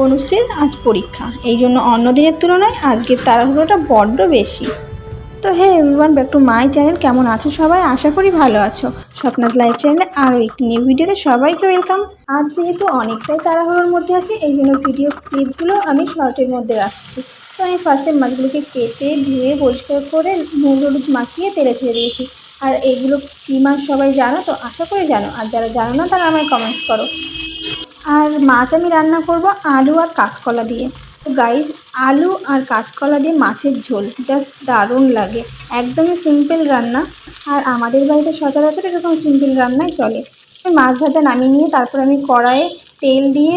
অনুশ্রীর আজ পরীক্ষা। এই জন্য অন্য দিনের তুলনায় আজকের তাড়াহুড়োটা বড্ড বেশি। তো hey everyone back to my channel কেমন আছো সবাই? আশা করি ভালো আছো। স্বপ্নাস লাইভ চ্যানেলে আরও একটি নিউ ভিডিওতে সবাইকে ওয়েলকাম আজ যেহেতু অনেকটাই তাড়াহুড়োর মধ্যে আছে, এই জন্য ভিডিও ক্লিপগুলো আমি শর্টের মধ্যে রাখছি। তো আমি ফার্স্টে মাছগুলোকে কেটে, ধুয়ে, পরিষ্কার করে নুন, হলুদ মাখিয়ে তেলে ছেড়ে দিয়েছি। আর এগুলো কী মাছ সবাই জানো? তো আশা করি জানো। আর যারা জানো না, তারা আমায় কমেন্টস করো। আর মাছ আমি রান্না করব আলু আর কাঁচকলা দিয়ে। তো গাইস আলু আর কাঁচকলা দিয়ে মাছের ঝোল জাস্ট দারুণ লাগে। একদমই সিম্পল রান্না। আর আমাদের বাড়িতে সচরাচর এরকম সিম্পল রান্নাই চলে। মাছ ভাজা নামিয়ে নিয়ে তারপর আমি কড়াইয়ে তেল দিয়ে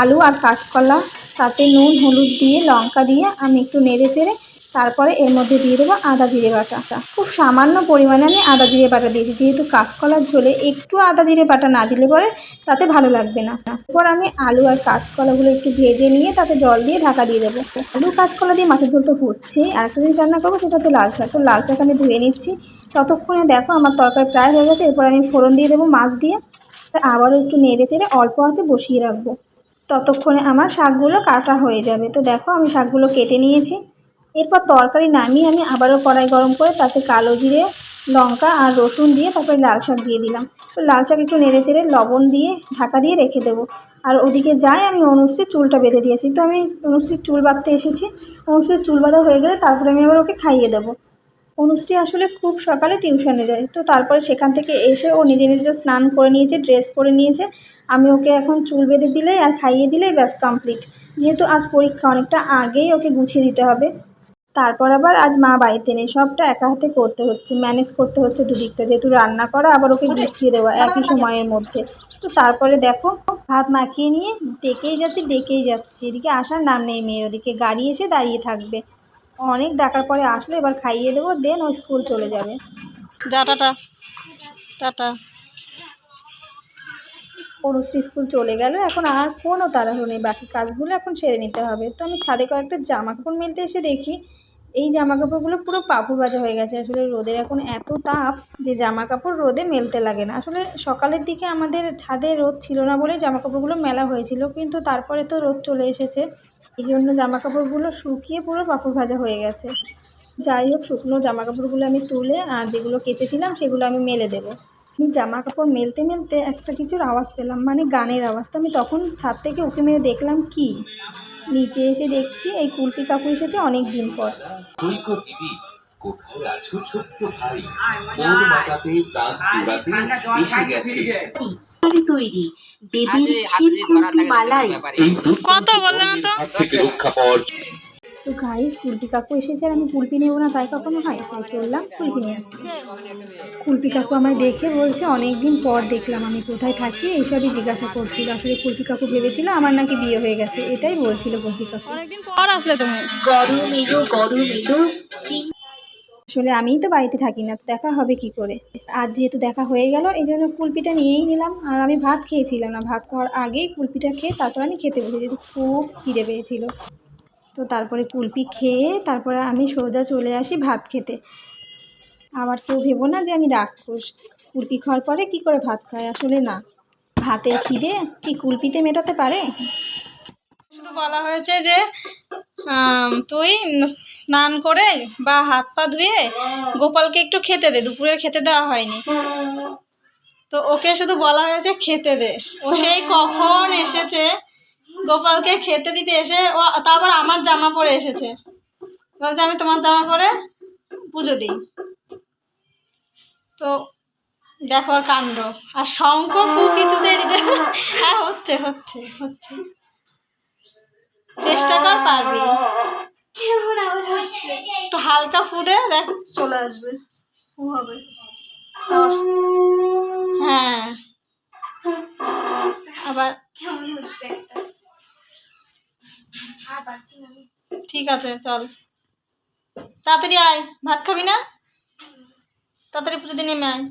আলু আর কাঁচকলা, তাতে নুন, হলুদ দিয়ে, লঙ্কা দিয়ে আমি একটু নেড়ে চেড়ে তারপরে এর মধ্যে দিয়ে দেবো আদা জিরে বাটা। খুব সামান্য পরিমাণে আমি আদা জিরে বাটা দিয়েছি। যেহেতু কাঁচকলার ঝোলে একটু আদা জিরে বাটা না দিলে পরে তাতে ভালো লাগবে না। এরপর আমি আলু আর কাঁচকলাগুলো একটু ভেজে নিয়ে তাতে জল দিয়ে ঢাকা দিয়ে দেবো। আলু, কাঁচকলা দিয়ে মাছের ঝোল তো হচ্ছে। আর একটা জিনিস রান্না করব, সেটা হচ্ছে লাল শাক। তো লাল শাক আমি ধুয়ে নিচ্ছি। ততক্ষণে দেখো আমার তরকারি প্রায় হয়ে গেছে। এরপর আমি ফোড়ন দিয়ে দেবো মাছ দিয়ে। আবারও একটু নেড়ে চেড়ে অল্প আছে বসিয়ে রাখব। ততক্ষণে আমার শাকগুলো কাটা হয়ে যাবে। তো দেখো আমি শাকগুলো কেটে নিয়েছি। এরপর তরকারি নামিয়ে আমি আবারও কড়াই গরম করে তাতে কালো জিরে, লঙ্কা আর রসুন দিয়ে তারপরে লাল শাক দিয়ে দিলাম। তো লাল শাক একটু নেড়ে চেড়ে লবণ দিয়ে ঢাকা দিয়ে রেখে দেবো। আর ওদিকে যাই, আমি অনুশ্রীর চুলটা বেঁধে দিয়েছি। তো আমি অনুশ্রীর চুল বাঁধতে এসেছি। অনুশ্রীর চুল বাঁধা হয়ে গেলে তারপরে আমি আবার ওকে খাইয়ে দেবো। অনুশ্রী আসলে খুব সকালে টিউশনে যায়। তো তারপরে সেখান থেকে এসে ও নিজে নিজে স্নান করে নিয়েছে, ড্রেস পরে নিয়েছে। আমি ওকে এখন চুল বেঁধে দিলেই আর খাইয়ে দিলেই ব্যাস কমপ্লিট। যেহেতু আজ পরীক্ষা অনেকটা আগেই ওকে গুছিয়ে দিতে হবে। তারপর আবার আজ মা বাড়িতে নেই। সবটা একা হাতে করতে হচ্ছে ম্যানেজ করতে হচ্ছে দুদিকটা। যেহেতু রান্না করা আবার ওকে গুছিয়ে দেওয়া একই সময়ের মধ্যে। তো তারপরে দেখো ভাত মাখিয়ে নিয়ে ডেকেই যাচ্ছি ডেকেই যাচ্ছি। এদিকে আসার নাম নেই মেয়ের ওদিকে গাড়ি এসে দাঁড়িয়ে থাকবে। অনেক ডাকার পরে আসলো এবার খাইয়ে দেবো দেন ও স্কুল চলে যাবে। যা টাটা। টাটা। অনুশ্রী স্কুল চলে গেল এখন আর কোনো তাড়াহুড়ো নেই। বাকি কাজগুলো এখন সেরে নিতে হবে। তো আমি ছাদে কয়েকটা জামা কাপড় মেলতে এসে দেখি এই জামা কাপড়গুলো পুরো পাপড় ভাজা হয়ে গেছে। আসলে রোদের এখন এত তাপ যে জামা কাপড় রোদে মেলতে লাগে না। আসলে সকালের দিকে আমাদের ছাদে রোদ ছিল না বলে জামা কাপড়গুলো মেলা হয়েছিল, কিন্তু তারপরে তো রোদ চলে এসেছে। এই জন্য জামা কাপড়গুলো শুকিয়ে পুরো পাপড় ভাজা হয়ে গেছে। যাই হোক, শুকনো জামা কাপড়গুলো আমি তুলে আর যেগুলো কেচেছিলাম সেগুলো আমি মেলে দেবো। আমি জামা কাপড় মেলতে মেলতে একটা কিছুর আওয়াজ পেলাম মানে গানের আওয়াজ তো আমি তখন ছাদ থেকে উঁকি মেরে দেখলাম কি? নিচে এসে দেখছি এই কুলপি কাকু এসেছে অনেক দিন পর। দিদি কোথায় আছো ছোট্ট ভাই? ওর মাথাতে প্রাণ জোড়াতে এসে গেছে। তৈরি মালাই কত বললাম তো। থেকে রক্ষা পাওয়ার তো গাইস কুলপি কাকু এসেছে আর আমি কুলপি নেব না তাই কখনো হয়? তাই চললাম কুলপি নিয়ে আসতে। কুলপি কাকু আমায় দেখে বলছে অনেক দিন পর দেখলাম আমি কোথায় থাকি। এইসবই জিজ্ঞাসা করছিল। আসলে কুলপি কাকু ভেবেছিল আমার নাকি বিয়ে হয়ে গেছে এটাই বলছিল কুলপি কাকু। অনেকদিন পর আসলে তুমি। গরম এলো গরম এলো আসলে আমিই তো বাড়িতে থাকি না তো দেখা হবে কি করে? আর যেহেতু দেখা হয়ে গেল এই জন্য কুলপিটা নিয়েই নিলাম। আর আমি ভাত খেয়েছিলাম না ভাত খাওয়ার আগেই কুলপিটা খেয়ে তারপর আমি খেতে বসে যেহেতু খুব খিদে পেয়েছিল। তো তারপরে কুলপি খেয়ে তারপরে আমি সোজা চলে আসি ভাত খেতে। আবার কেউ ভেবো না যে আমি রাক্ষস। কুলপি খাওয়ার পরে কি করে ভাত খাই আসলে না। ভাতে খিদে কি কুলপিতে মেটাতে পারে? শুধু বলা হয়েছে যে তুই স্নান করে বা হাত পা ধুয়ে গোপালকে একটু খেতে দে। দুপুরে খেতে দেওয়া হয়নি। তো ওকে শুধু বলা হয়েছে খেতে দে। ও সেই কখন এসেছে গোপালকে খেতে দিতে এসে ও তারপর আমার জামা পরে এসেছে। বলছে, আমি তোমার জামা পরে পুজো দিই। তো দেখো ওর কাণ্ড। আর শঙ্খ ফু কিছুতে এদিকে হ্যাঁ হচ্ছে হচ্ছে হচ্ছে। চেষ্টা কর পারবি। একটু হালকা ফুদে দেখ, চলে আসবে। হবে। ঠিক আছে চল। তাড়াতাড়ি আয় ভাত খাবি না? তাড়াতাড়ি পুজো দিয়ে নেমে আয়।